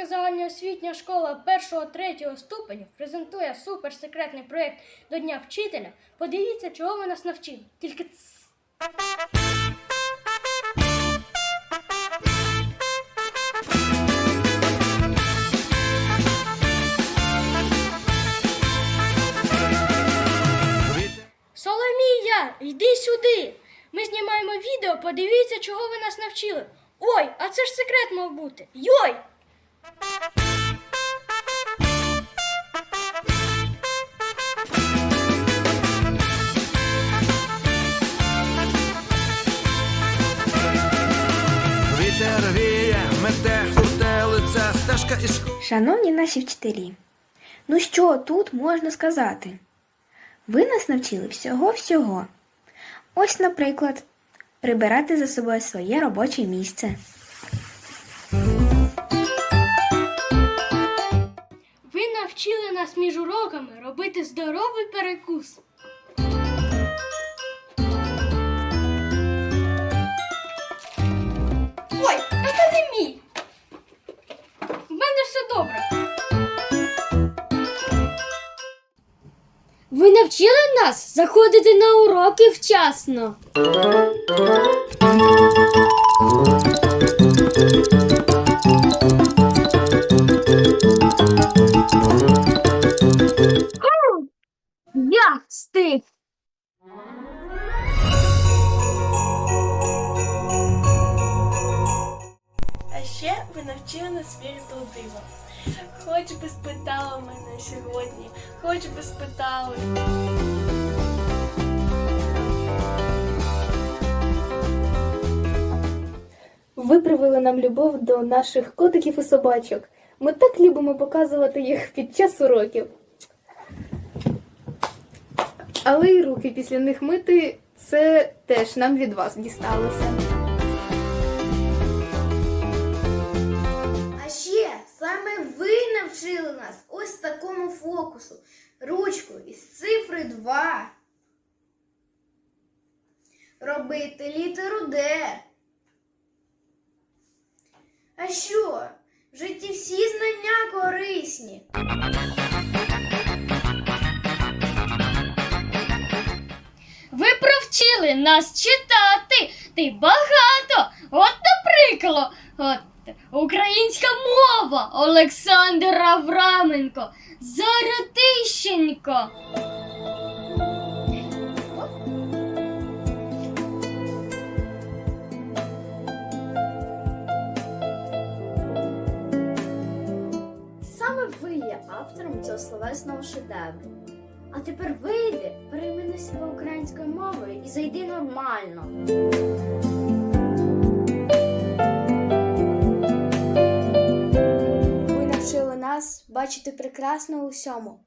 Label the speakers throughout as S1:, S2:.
S1: Комишанська загальноосвітня школа 1-3 ступенів презентує суперсекретний проєкт до Дня вчителя. Подивіться, чого ви нас навчили. Тільки цс. Соломія, йди сюди. Ми знімаємо відео, подивіться, чого ви нас навчили. Ой, а це ж секрет мав бути. Йой!
S2: Шановні наші вчителі, ну що тут можна сказати? Ви нас навчили всього-всього. Ось, наприклад, прибирати за собою своє робоче місце.
S1: Нас уроками робити здоровий перекус. Ой, а це не мій. В мене все добре. Ви навчили нас заходити на уроки вчасно.
S3: Навчили нас вірити у. Хоч би спитали мене сьогодні, хоч би спитали.
S4: Ви привели нам любов до наших котиків і собачок. Ми так любимо показувати їх під час уроків. Але й руки після них мити це теж нам від вас дісталося.
S5: Навчили нас ось такому фокусу. Ручку із цифри 2. Робити літеру Д. А що? В житті всі знання корисні.
S1: Ви провчили нас читати. Ти багато. От, наприклад, от, українська мова Олександр Авраменко, Заратищенко.
S5: Саме ви є автором цього словесного шедевру. А тепер вийди, переймени себе українською мовою і зайди нормально.
S3: Бачити прекрасно у всьому.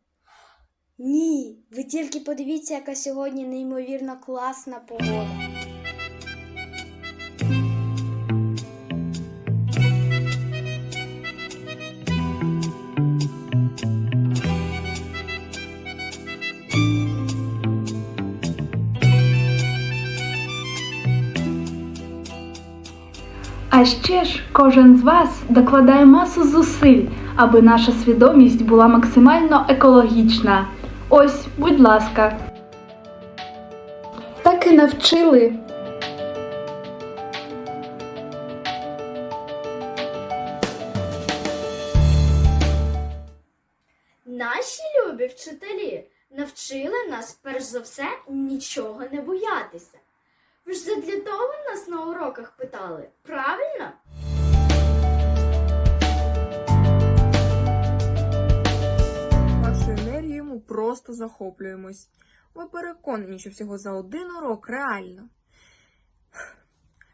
S3: Ні, ви тільки подивіться, яка сьогодні неймовірно класна погода.
S6: А ще ж кожен з вас докладає масу зусиль, аби наша свідомість була максимально екологічна. Ось, будь ласка. Так і навчили.
S5: Наші любі вчителі навчили нас перш за все нічого не боятися. Ви ж задля того нас на уроках питали, правильно?
S7: Ми просто захоплюємось. Ми переконані, що всього за один урок реально.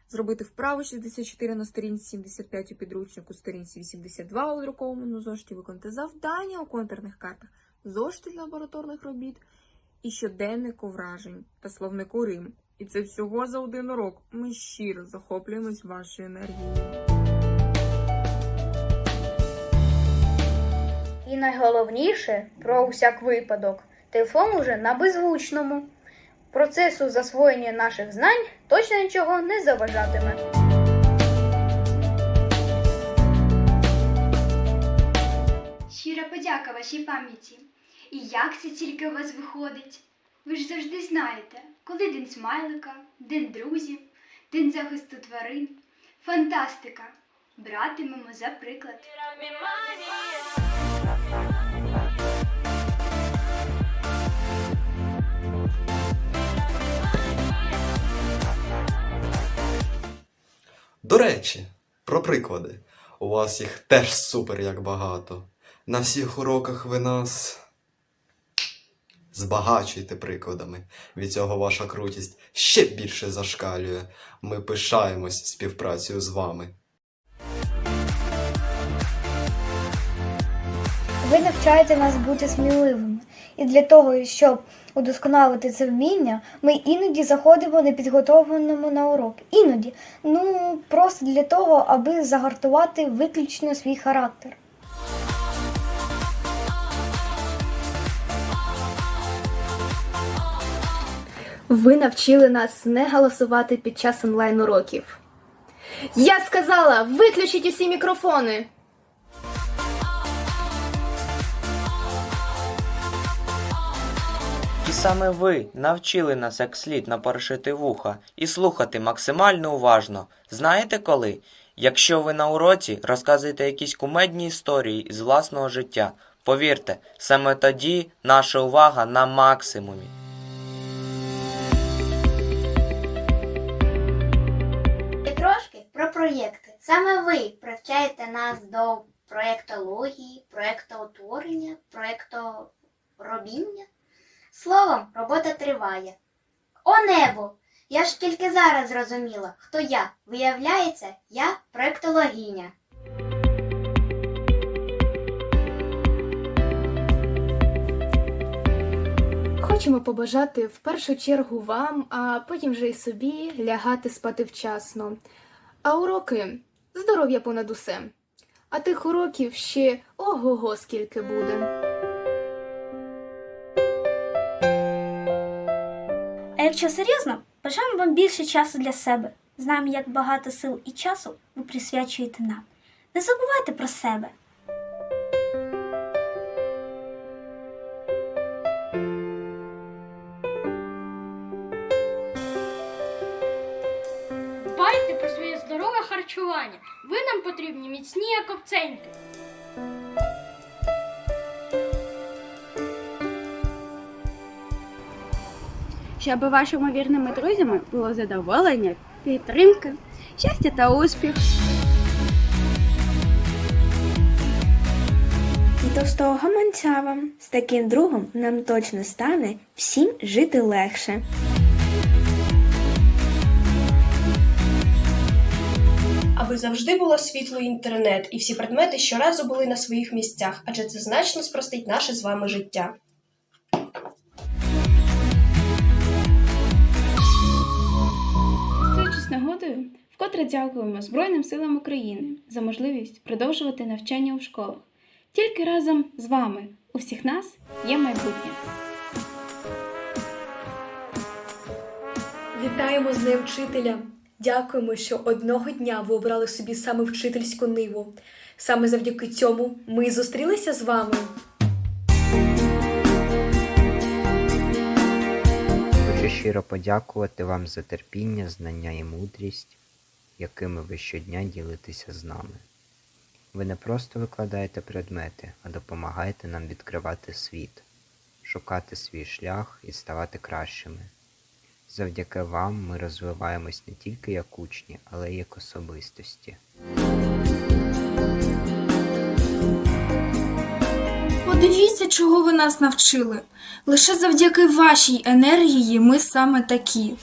S7: Зробити вправи 64 на сторінці 75 у підручнику, сторінці 82 у друкованому зошиті, виконати завдання у контурних картах, зошиті для лабораторних робіт і щоденнику вражень та словнику Рим. І це всього за один урок. Ми щиро захоплюємось вашою енергією.
S4: Найголовніше про усяк випадок. Телефон уже на беззвучному. Процесу засвоєння наших знань точно нічого не заважатиме.
S8: Щира подяка вашій пам'яті. І як це тільки у вас виходить? Ви ж завжди знаєте, коли день смайлика, день друзів, день захисту тварин. Фантастика! Братимемо за приклад.
S9: До речі, про приклади. У вас їх теж супер як багато. На всіх уроках ви нас збагачуєте прикладами. Від цього ваша крутість ще більше зашкалює. Ми пишаємось співпрацею з вами.
S10: Ви навчаєте нас бути сміливими. І для того, щоб удосконалити це вміння, ми іноді заходимо непідготовленому на урок. Іноді, ну просто для того, аби загартувати виключно свій характер.
S4: Ви навчили нас не голосувати під час онлайн-уроків. Я сказала, виключіть усі мікрофони.
S11: Саме ви навчили нас як слід напоршити вуха і слухати максимально уважно. Знаєте коли? Якщо ви на уроці розказуєте якісь кумедні історії з власного життя, повірте, саме тоді наша увага на максимумі.
S12: І трошки про проєкти. Саме ви привчаєте нас до проєктології, проєктоутворення, проєкторобіння. Словом, робота триває. О небо! Я ж тільки зараз зрозуміла, хто я. Виявляється, я проєктологиня.
S4: Хочемо побажати в першу чергу вам, а потім вже й собі лягати спати вчасно. А уроки здоров'я понад усе. А тих уроків ще ого-го скільки буде.
S13: Якщо серйозно, бажаємо вам більше часу для себе. Знаємо, як багато сил і часу ви присвячуєте нам. Не забувайте про себе.
S1: Дбайте про своє здорове харчування. Ви нам потрібні міцні як
S14: щоб вашими вірними друзями було задоволення, підтримка, щастя та успіх.
S2: І товстого гаманця вам. З таким другом нам точно стане всім жити легше.
S15: Аби завжди було світло і інтернет, і всі предмети щоразу були на своїх місцях, адже це значно спростить наше з вами життя.
S16: Нагодою, вкотре дякуємо Збройним силам України за можливість продовжувати навчання у школах. Тільки разом з вами у всіх нас є майбутнє.
S17: Вітаємо з Днем вчителя! Дякуємо, що одного дня ви обрали собі саме вчительську ниву. Саме завдяки цьому ми зустрілися з вами.
S18: Щиро подякувати вам за терпіння, знання і мудрість, якими ви щодня ділитеся з нами. Ви не просто викладаєте предмети, а допомагаєте нам відкривати світ, шукати свій шлях і ставати кращими. Завдяки вам ми розвиваємось не тільки як учні, але й як особистості.
S3: Подивіться, чого ви нас навчили. Лише завдяки вашій енергії ми саме такі.